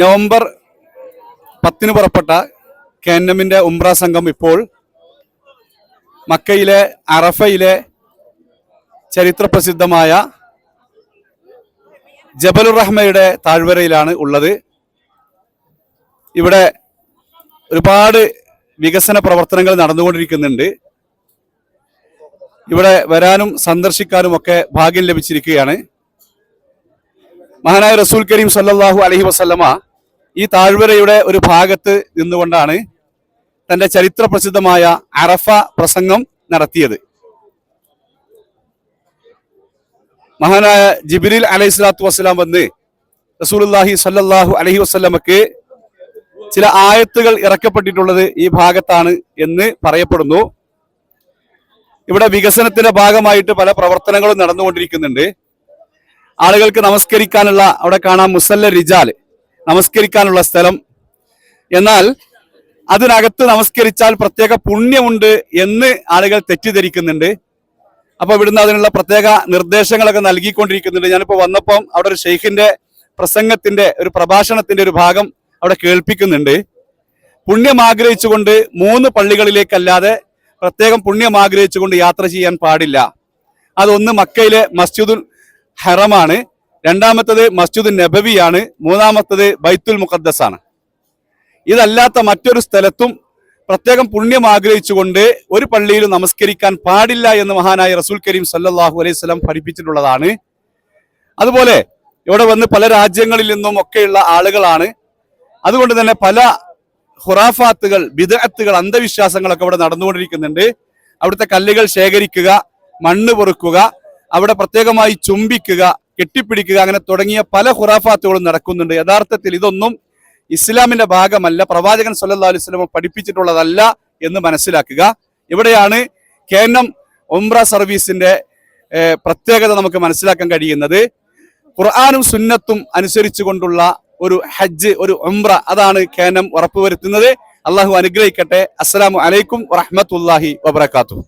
November പത്തിന് പുറപ്പെട്ട കേന്നമിന്റെ ഉംറ സംഘം ഇപ്പോൾ മക്കയിലെ അറഫയിലെ ചരിത്രപ്രസിദ്ധമായ ജബലുർ റഹ്മയുടെ താഴ്വരയിലാണ് ഉള്ളത്. ഇവിടെ ഒരുപാട് വികസന പ്രവർത്തനങ്ങൾ നടന്നുകൊണ്ടിരിക്കുന്നുണ്ട്. ഇവിടെ വരാനും സന്ദർശിക്കാനും ഒക്കെ ഭാഗ്യം ലഭിച്ചിരിക്കുകയാണ്. മഹാനായ റസൂൽ കരീം സല്ലാഹു അലഹി വസല്ലമ ഈ താഴ്വരയുടെ ഒരു ഭാഗത്ത് നിന്നുകൊണ്ടാണ് തന്റെ ചരിത്ര പ്രസിദ്ധമായ അറഫ പ്രസംഗം നടത്തിയത്. മഹാനായ ജിബിരിൽ അലൈഹി സ്വലാത്തു വസ്സലാം വന്ന് റസൂലുല്ലാഹി സല്ലാഹു അലഹി വസല്ലമക്ക് ചില ആയത്തുകൾ ഇറക്കപ്പെട്ടിട്ടുള്ളത് ഈ ഭാഗത്താണ് എന്ന് പറയപ്പെടുന്നു. ഇവിടെ വികസനത്തിന്റെ ഭാഗമായിട്ട് പല പ്രവർത്തനങ്ങളും നടന്നുകൊണ്ടിരിക്കുന്നുണ്ട്. ആളുകൾക്ക് നമസ്കരിക്കാനുള്ള അവിടെ കാണാം മുസല്ല റിജാൽ നമസ്കരിക്കാനുള്ള സ്ഥലം. എന്നാൽ അതിനകത്ത് നമസ്കരിച്ചാൽ പ്രത്യേക പുണ്യമുണ്ട് എന്ന് ആളുകൾ തെറ്റിദ്ധരിക്കുന്നുണ്ട്. അപ്പൊ ഇവിടുന്ന് അതിനുള്ള പ്രത്യേക നിർദ്ദേശങ്ങളൊക്കെ നൽകിക്കൊണ്ടിരിക്കുന്നുണ്ട്. ഞാനിപ്പോ വന്നപ്പം അവിടെ ഒരു ഷെയ്ഖിന്റെ പ്രസംഗത്തിന്റെ ഒരു പ്രഭാഷണത്തിന്റെ ഒരു ഭാഗം അവിടെ കേൾപ്പിക്കുന്നുണ്ട്. പുണ്യം ആഗ്രഹിച്ചുകൊണ്ട് മൂന്ന് പള്ളികളിലേക്കല്ലാതെ പ്രത്യേകം പുണ്യം ആഗ്രഹിച്ചുകൊണ്ട് യാത്ര ചെയ്യാൻ പാടില്ല. അതൊന്ന് മക്കയിലെ മസ്ജിദുൽ ഹറമാണ്. രണ്ടാമത്തത് മസ്ജിദ് നബവിയാണ്. മൂന്നാമത്തത് ബൈത്തുൽ മുഖദ്ദസ് ആണ് ഇതല്ലാത്ത മറ്റൊരു സ്ഥലത്തും പ്രത്യേകം പുണ്യം ആഗ്രഹിച്ചുകൊണ്ട് ഒരു പള്ളിയിലും നമസ്കരിക്കാൻ പാടില്ല എന്ന് മഹാനായ റസൂൽ കരീം സല്ലാഹു അലൈഹി സ്വലം പഠിപ്പിച്ചിട്ടുള്ളതാണ്. അതുപോലെ ഇവിടെ വന്ന് പല രാജ്യങ്ങളിൽ നിന്നും ഒക്കെയുള്ള ആളുകളാണ്. അതുകൊണ്ട് തന്നെ പല ഹുറാഫാത്തുകൾ ബിദഅത്തുകൾ അന്ധവിശ്വാസങ്ങളൊക്കെ ഇവിടെ നടന്നുകൊണ്ടിരിക്കുന്നുണ്ട്. അവിടുത്തെ കല്ലുകൾ ശേഖരിക്കുക മണ്ണ് പൊറുക്കുക അവിടെ പ്രത്യേകമായി ചുംബിക്കുക കെട്ടിപ്പിടിക്കുക അങ്ങനെ തുടങ്ങിയ പല ഖുറാഫാത്തുകളും നടക്കുന്നുണ്ട്. യഥാർത്ഥത്തിൽ ഇതൊന്നും ഇസ്ലാമിന്റെ ഭാഗമല്ല. പ്രവാചകൻ സല്ലാ അലൈഹി സ്വലമ പഠിപ്പിച്ചിട്ടുള്ളതല്ല എന്ന് മനസ്സിലാക്കുക. ഇവിടെയാണ് കേനം ഒംറ സർവീസിന്റെ പ്രത്യേകത നമുക്ക് മനസ്സിലാക്കാൻ കഴിയുന്നത്. ഖുർആാനും സുന്നത്തും അനുസരിച്ചു കൊണ്ടുള്ള ഒരു ഹജ്ജ് ഒരു ഉംറ അതാണ് കേനം ഉറപ്പുവരുത്തുന്നത്. അള്ളാഹു അനുഗ്രഹിക്കട്ടെ. അസ്സലാമു അലൈക്കും വറഹ്മത്തുള്ളാഹി വബറകാതുഹു.